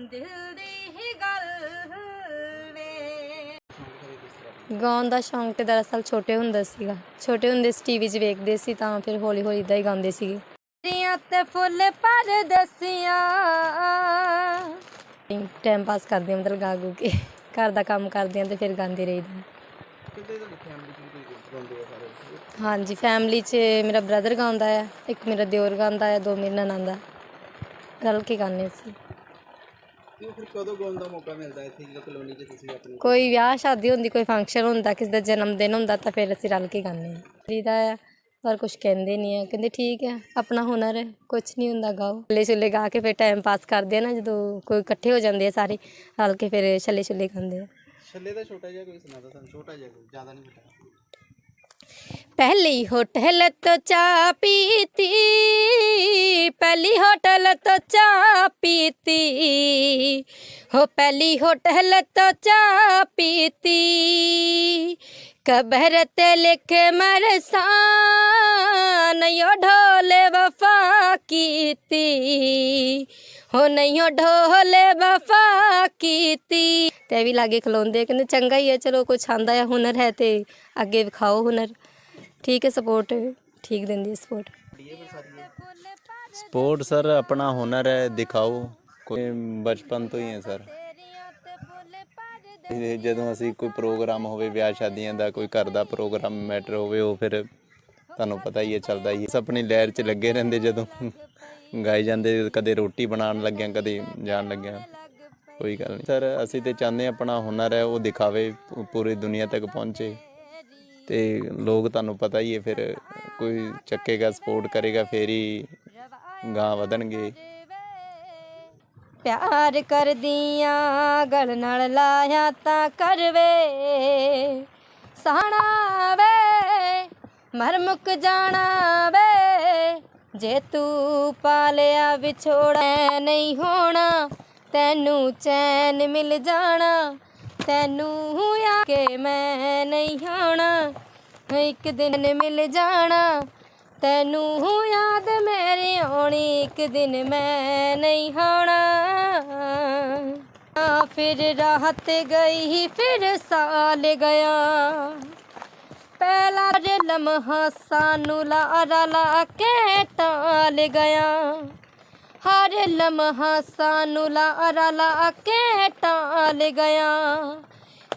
ਦਿਲ ਦੀ ਹੀ ਗੱਲ ਵੇ ਗਾਉਣ ਦਾ ਸ਼ੌਂਕ ਤੇ ਦਰਅਸਲ ਛੋਟੇ ਹੁੰਦੇ ਸੀਗਾ। ਛੋਟੇ ਹੁੰਦੇ ਸੀ ਟੀਵੀ 'ਚ ਵੇਖਦੇ ਸੀ ਤਾਂ ਫਿਰ ਹੌਲੀ ਹੌਲੀ ਇਦਾਂ ਹੀ ਗਾਉਂਦੇ ਸੀਗੇ। ਰੀਆਂ ਤੇ ਫੁੱਲ ਪਰ ਦਸੀਆਂ। ਟਾਈਮ ਪਾਸ ਕਰਦੇ ਹਾਂ ਮਤਲਬ ਗਾ gu ਕੇ। ਘਰ ਦਾ ਕੰਮ ਕਰਦੇ ਹਾਂ ਤੇ ਫਿਰ ਗਾਉਂਦੇ ਰਹੀਦਾ ਆ। ਹਾਂਜੀ ਫੈਮਿਲੀ 'ਚ ਮੇਰਾ ਬ੍ਰਦਰ ਗਾਉਂਦਾ ਹੈ ਇੱਕ ਮੇਰਾ ਦਿਓਰ ਗਾਉਂਦਾ ਹੈ ਦੋ ਮੇਰੇ ਨਨਾਣ ਰਲ ਕੇ ਗਾਉਂਦੇ ਸੀ ਤੇ ਉਹ ਫਿਰ ਕਦੋਂ ਗਾਉਣ ਦਾ ਮੌਕਾ ਮਿਲਦਾ ਇੱਥੇ ਜਦੋਂ ਕਲੋਨੀ 'ਚ ਤੁਸੀਂ ਆਪਣੀ ਕੋਈ ਵਿਆਹ ਸ਼ਾਦੀ ਹੁੰਦੀ ਕੋਈ ਫੰਕਸ਼ਨ ਹੁੰਦਾ ਕਿਸੇ ਦਾ ਜਨਮ ਦਿਨ ਹੁੰਦਾ ਤਾਂ ਫਿਰ ਅਸੀਂ ਰਲ ਕੇ ਗਾਉਂਦੇ ਹਾਂ ਰੀਦਾ ਹੈ ਪਰ ਕੁਝ ਕਹਿੰਦੇ ਨਹੀਂ ਹੈ ਕਹਿੰਦੇ ਠੀਕ ਹੈ ਆਪਣਾ ਹੁਨਰ ਹੈ ਕੁਝ ਨਹੀਂ ਹੁੰਦਾ ਗਾਓ ਛੱਲੇ ਛੁੱਲੇ ਗਾ ਕੇ ਫਿਰ ਟਾਈਮ ਪਾਸ ਕਰਦੇ ਆ ਨਾ ਜਦੋਂ ਕੋਈ ਇਕੱਠੇ ਹੋ ਜਾਂਦੇ ਆ ਸਾਰੇ ਰਲ ਕੇ ਫਿਰ ਛੱਲੇ ਛੁੱਲੇ ਗਾਉਂਦੇ ਆ ਛੱਲੇ ਦਾ ਛੋਟਾ ਜਿਹਾ ਕੋਈ ਸੁਣਾ ਦੋ ਸਾਨੂੰ ਛੋਟਾ ਜਿਹਾ ਕੋਈ ਜ਼ਿਆਦਾ ਨਹੀਂ ਪਤਾ पहली होटल तो चा पीती पहली होटल तो चा पीती हो पहली होटल तो चा पीती कबर ते लिखे मरसान यो ढोले वफा कीती ਹੋ ਨਹੀਂ ਉਹ ਢੋਲੇ ਵਫਾ ਕੀਤੀ ਤੇ ਵੀ ਲਾਗੇ ਖਲੋਂਦੇ ਕਹਿੰਦੇ ਚੰਗਾ ਹੀ ਹੈ ਚਲੋ ਕੁਛ ਆਂਦਾ ਹੈ ਹੁਨਰ ਹੈ ਤੇ ਅੱਗੇ ਵਿਖਾਓ ਹੁਨਰ ਠੀਕ ਹੈ ਸਪੋਰਟ ਠੀਕ ਦਿੰਦੀ ਹੈ ਸਪੋਰਟ ਸਪੋਰਟ ਸਰ, ਆਪਣਾ ਹੁਨਰ ਹੈ, ਦਿਖਾਓ। ਕੋਈ ਬਚਪਨ ਤੋਂ ਹੀ ਹੈ ਸਰ। ਜਦੋਂ ਅਸੀਂ ਕੋਈ ਪ੍ਰੋਗਰਾਮ ਹੋਵੇ, ਵਿਆਹ ਸ਼ਾਦੀਆਂ ਦਾ, ਕੋਈ ਘਰ ਦਾ ਪ੍ਰੋਗਰਾਮ ਮੈਟਰ ਹੋਵੇ, ਉਹ ਫਿਰ ਤੁਹਾਨੂੰ ਪਤਾ ਹੀ ਹੈ, ਚੱਲਦਾ ਹੀ ਹੈ। ਆਪਣੀ ਲਹਿਰ 'ਚ ਲੱਗੇ ਰਹਿੰਦੇ ਜਦੋਂ ਗਾਏ ਜਾਂਦੇ, ਕਦੇ ਰੋਟੀ ਬਣਾਉਣ ਲੱਗਿਆ, ਕਦੇ ਜਾਣ ਲੱਗਿਆ। ਕੋਈ ਗੱਲ ਨਹੀਂ। ਸਰ, ਅਸੀਂ ਤੇ ਚਾਹੁੰਦੇ ਆਪਣਾ ਹੁਨਰ ਹੈ, ਉਹ ਦਿਖਾਵੇ, ਪੂਰੀ ਦੁਨੀਆ ਤੱਕ ਪਹੁੰਚੇ। ਤੇ ਲੋਕ ਤੁਹਾਨੂੰ ਪਤਾ ਹੀ ਹੈ, ਫਿਰ ਕੋਈ ਚੱਕੇਗਾ ਸਪੋਰਟ ਕਰੇਗਾ, ਫੇਰ ਹੀ ਗਾਂ ਵਧਣਗੇ। ਪਿਆਰ ਕਰਦੀਆਂ, ਗਲ ਨਾਲ ਲਾਇਆ ਤਾਂ ਕਰਵੇ। ਸਾਣਾ ਵੇ ਮਰ ਮੁੱਕ ਜਾਣਾ ਵੇ। ਜੇ ਤੂੰ ਪਾਲਿਆ ਵਿਛੋੜਾ, ਨਹੀਂ ਹੋਣਾ, ਤੈਨੂੰ ਚੈਨ ਮਿਲ ਜਾਣਾ। ਤੈਨੂੰ ਆ ਕੇ ਮੈਂ ਨਹੀਂ ਹੋਣਾ ਇੱਕ ਦਿਨ ਮਿਲ ਜਾਣਾ। ਤੈਨੂੰ ਯਾਦ ਮੇਰੀ ਆਉਣੀ, ਇੱਕ ਦਿਨ ਮੈਂ ਨਹੀਂ ਹੋਣਾ ਫਿਰ ਰਾਹਤ ਗਈ, ਫਿਰ ਸਾਲ ਗਿਆ। ਪਹਿਲਾ ਜੇ ਲਮਹਾ ਸਾਨੂੰ ਲਾਰਾ ਲਾ ਕੇ ਟਾਲ ਗਿਆ। ਹਰ ਲਮਹਾ ਸਾਨੂੰ ਲਾਰਾ ਲਾ ਕੇ ਟਾਲ ਗਿਆ।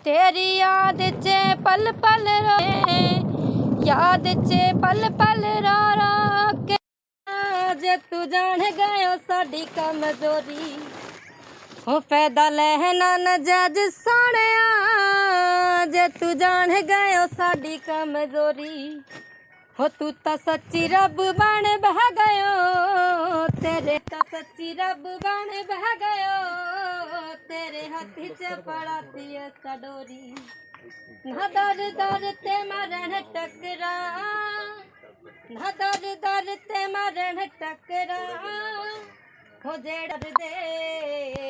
ਤੇਰੀ ਯਾਦ 'ਚ ਪਲ ਪਲ ਰੋਏ ਯਾਦ 'ਚ ਪਲ ਪਲ ਰੋ ਰੋ ਕੇ। ਜੇ ਤੂੰ ਜਾਣ ਗਇਓ ਸਾਡੀ ਕਮਜ਼ੋਰੀ ਹੋ ਫਾਇਦਾ ਲੈਣਾ ਨਾ ਸੋਹਣਿਆ ਜੇ ਤੂੰ ਜਾਣ ਗਇਓ ਸਾਡੀ ਕਮਜ਼ੋਰੀ ਹੋ ਤੂੰ ਤਾਂ ਸੱਚੀ ਰੱਬ ਬਣ ਬਹਿ ਗਇਓ ਤੇਰੇ ਤਾਂ ਸੱਚੀ ਰੱਬ ਬਣ ਬਹਿ ਗਇਓ। ਤੇਰੇ ਹੱਥ 'ਚ ਪੜਾਤੀ ਕਡੋਰੀ। ਸਡੋਰੀ ਨਾ ਦਰ ਦਰ ਤੇ ਮਰਨ ਟਕਰਾ। ਨਾ ਦਰ ਦਰ ਤੇ ਮਰਨ ਟਕਰਾ। ਖੋਜੇ ਡਰਦੇ।